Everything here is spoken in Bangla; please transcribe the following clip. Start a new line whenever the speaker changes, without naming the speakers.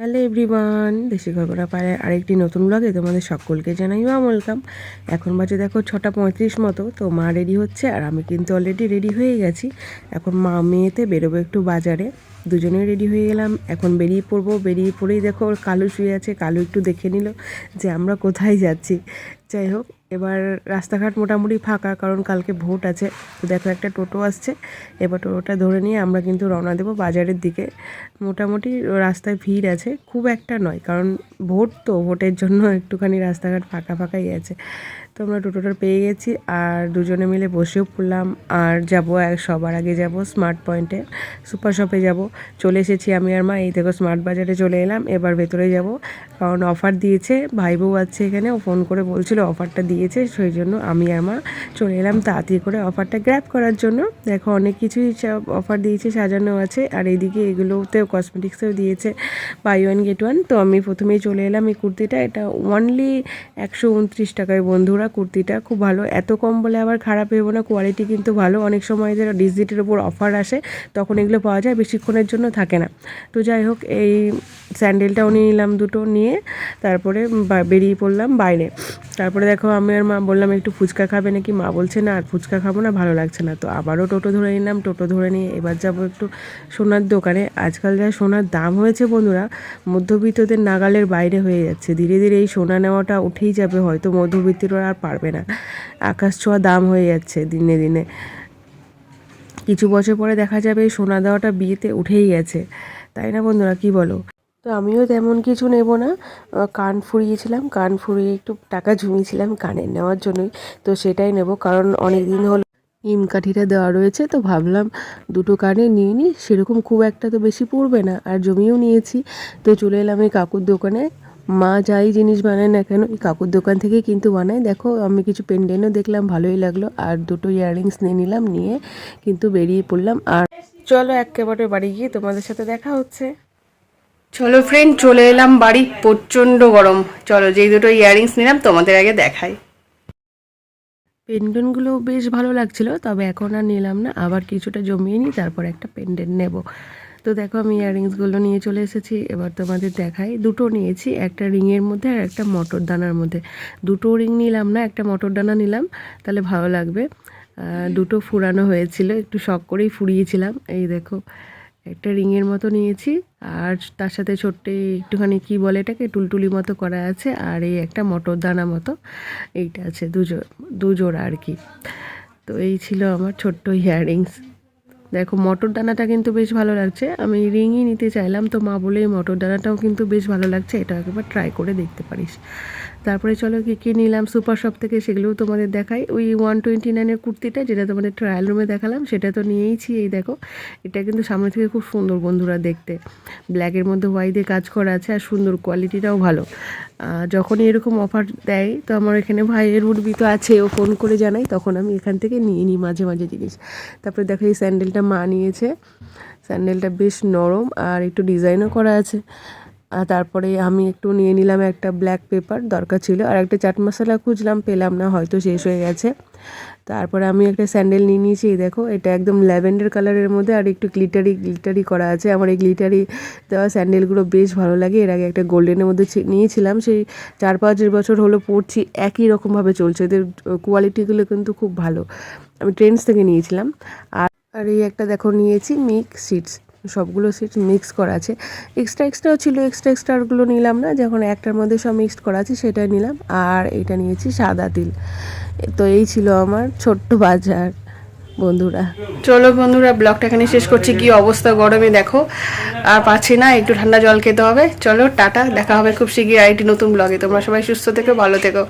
হ্যালো এভরিওয়ান দেশি গল্পটা পাড়ায় আরেকটি নতুন ব্লগে তোমাদের সকলকে জানাই ওয়েলকাম এখন বাজে দেখো ছটা পঁয়ত্রিশ মতো, তো মা রেডি হচ্ছে আর আমি কিন্তু অলরেডি রেডি হয়ে গেছি। এখন মা মেয়েতে বেরোবো একটু বাজারে, দুজনেই রেডি হয়ে গেলাম। এখন বেরিয়ে পড়ব, বেরিয়ে পড়েই দেখো ওর কালু শুয়ে আছে, কালু একটু দেখে নিল যে আমরা কোথায় যাচ্ছি। যাই হোক, এবার রাস্তাঘাট মোটামুটি ফাঁকা, কারণ কালকে ভোট আছে। তো দেখো একটা টোটো আসছে। এবার টোটোটা ধরে নিয়ে আমরা কিন্তু রওনা দেবো বাজারের দিকে। মোটামুটি রাস্তায় ভিড় আছে। খুব একটা নয়, কারণ ভোট তো, ভোটের জন্য একটুখানি রাস্তাঘাট ফাঁকা ফাঁকাই আছে। তো আমরা টোটোটা পেয়ে গেছি আর দুজনে মিলে বসেও পড়লাম। আর যাব সবার আগে যাব স্মার্ট পয়েন্টে সুপার শপে যাব। চলে এসেছি আমি আর মা। এই দেখো স্মার্ট বাজারে চলে এলাম। এবার ভেতরে যাব। কারণ অফার দিয়েছে ভাই বউ আছে এখানে। ও ফোন করে বলছিল অফারটা দিয়েছে, সেই জন্য আমি আমার চলে এলাম তাড়াতাড়ি করে অফারটা গ্র্যাব করার জন্য। দেখো অনেক কিছুই অফার দিয়েছে, সাজানো আছে, আর এইদিকে এগুলোতেও কসমেটিক্সেও দিয়েছে বাই ওয়ান গেট ওয়ান তো আমি প্রথমেই চলে এলাম এই কুর্তিটা, এটা ওনলি একশো উনত্রিশ টাকায়। বন্ধুরা, কুর্তিটা খুব ভালো। এত কম বলে আবার খারাপ ভেবো না কোয়ালিটি কিন্তু ভালো। অনেক সময় যারা ডিজিটের ওপর অফার আসে, তখন এগুলো পাওয়া যায়, বেশিক্ষণের জন্য থাকে না। তো যাই হোক, এই স্যান্ডেলটাও নিয়ে নিলাম দুটো নিয়ে, তারপরে বেরিয়ে পড়লাম বাইরে। তারপরে দেখো আমি আর মা বললাম, একটু ফুচকা খাবে নাকি? মা বলছে, না, আর ফুচকা খাব না, ভালো লাগছে না। তো আবারও টোটো ধরে নিলাম, টোটো ধরে নিয়ে এবার যাব একটু সোনার দোকানে। আজকাল যা সোনার দাম হয়েছে বন্ধুরা, মধ্যবিত্তদের নাগালের বাইরে হয়ে যাচ্ছে। ধীরে ধীরে এই সোনা নেওয়াটা উঠেই যাবে, হয়তো মধ্যবিত্তরা আর পারবে না। আকাশ ছোঁয়া দাম হয়ে যাচ্ছে দিনে দিনে। কিছু বছর পরে দেখা যাবে সোনা দেওয়াটা বিয়েতে উঠেই গেছে। তাই না বন্ধুরা, কি বলো? তো আমিও তেমন কিছু নেব না। কান ফুরিয়েছিলাম, কান ফুরিয়ে একটু টাকা জমিয়েছিলাম কানের নেওয়ার জন্যই। তো সেটাই নেব, কারণ অনেক দিন হলো নিম কাঠিটা দেওয়া রয়েছে, তো ভাবলাম দুটো কানে নিয়ে নিই। সেরকম খুব একটা তো বেশি পড়বে না, আর জমিও নিয়েছি। তো চলে এলাম এই কাকুর দোকানে। মা যাই জিনিস বানায় না কেন কাকুর দোকান থেকেই কিন্তু বানায়। দেখো, আমি কিছু পেন্ডেন্টও দেখলাম, ভালোই লাগল। আর দুটো ইয়াররিংস নিয়ে নিলাম, নিয়ে কিন্তু বেরিয়ে পড়লাম। আর চলো একেবারে বাড়ি গিয়ে তোমাদের সাথে দেখা হচ্ছে। চলো ফ্রেন্ড চলে এলাম বাড়ি। প্রচণ্ড গরম। চলো, যেই দুটো ইয়াররিংস নিলাম, তোমাদের আগে দেখাই। পেন্ডেন্টগুলো বেশ ভালো লাগছিল, তবে এখন আর নিলাম না। আবার কিছুটা জমিয়ে নিই, তারপর একটা পেন্ডেন্ট নেব। তো দেখো, আমি ইয়াররিংসগুলো নিয়ে চলে এসেছি। এবার তোমাদের দেখাই। দুটো নিয়েছি, একটা রিংয়ের মধ্যে আর একটা মটর দানার মধ্যে। দুটো রিং নিলাম না, একটা মটর দানা নিলাম, তাহলে ভালো লাগবে। দুটো ফুরানো হয়েছিল, একটু শখ করেই ফুরিয়েছিলাম। এই দেখো একটা রিংয়ের মতো নিয়েছি। আর তার সাথে ছোট্ট একটুখানি কি বলে এটাকে? টুলটুলি মতো করা আছে। আর এই একটা মটর দানা মতো এইটা আছে, দুজো, দুজোড়া আর কি। তো এই ছিল আমার ছোট্ট ইয়াররিংস। দেখো, মটর দানাটা কিন্তু বেশ ভালো লাগছে। আমি রিংই নিতে চাইলাম, তো মা বলে এই মটর দানাটাও কিন্তু বেশ ভালো লাগছে। এটা একবার ট্রাই করে দেখতে পারিস। তারপরে চলো কী কী নিলাম, সুপার শপ থেকে সেগুলোও তোমাদের দেখাই। ওই ওয়ান টোয়েন্টি নাইনের কুর্তিটা যেটা তোমাদের ট্রায়াল রুমে দেখালাম, সেটা তো নিয়েইছি, এই দেখো। এটা কিন্তু সামনে থেকে খুব সুন্দর বন্ধুরা দেখতে। ব্ল্যাকের মধ্যে হোয়াইট কাজ করা আছে আর সুন্দর কোয়ালিটিটাও ভালো। যখনই এরকম অফার দেয়, তো আমার এখানে ভাইয়ের উঠবি তো আছে, ও ফোন করে জানাই, তখন আমি এখান থেকে নিয়ে নিই মাঝে মাঝে জিনিস। তারপরে দেখো এই স্যান্ডেলটা মা নিয়েছে। স্যান্ডেলটা বেশ নরম আর একটু ডিজাইনও করা আছে। তারপরে আমি একটু নিয়ে নিলাম একটা ব্ল্যাক পেপার দরকার ছিল। আর একটা চাট মশলা খুঁজলাম, পেলাম না, হয়তো শেষ হয়ে গেছে। তারপরে আমি একটা স্যান্ডেল নিয়ে নিয়েছি, এই দেখো, এটা একদম ল্যাভেন্ডার কালারের মধ্যে আর একটু গ্লিটারি গ্লিটারি করা আছে। আমার এই গ্লিটারি দেওয়া স্যান্ডেলগুলো বেশ ভালো লাগে। এর আগে একটা গোল্ডেনের মধ্যে নিয়েছিলাম, সেই চার পাঁচ বছর হলো পরছি একই রকমভাবে চলছে। এদের কোয়ালিটিগুলো কিন্তু খুব ভালো। আমি ট্রেন্ডস থেকে নিয়েছিলাম। আর আর এই একটা দেখো, নিয়েছি মিক্স সিটস সবগুলো সিট মিক্স করা আছে। এক্সট্রা এক্সট্রাও ছিল এক্সট্রা এক্সট্রাগুলো নিলাম না, যখন একটার মধ্যে সব মিক্সড করা আছে সেটা নিলাম। আর এটা নিয়েছি সাদা তিল। তো এই ছিল আমার ছোট্ট বাজার, বন্ধুরা। চলো বন্ধুরা, ব্লগটা এখানে শেষ করছি। কি অবস্থা গরমে দেখো। আর পাচ্ছি না, একটু ঠান্ডা জল খেতে হবে। চলো, টাটা, দেখা হবে খুব শিগগির আরেকটি নতুন ব্লগে। তোমরা সবাই সুস্থ থেকো, ভালো থেকো।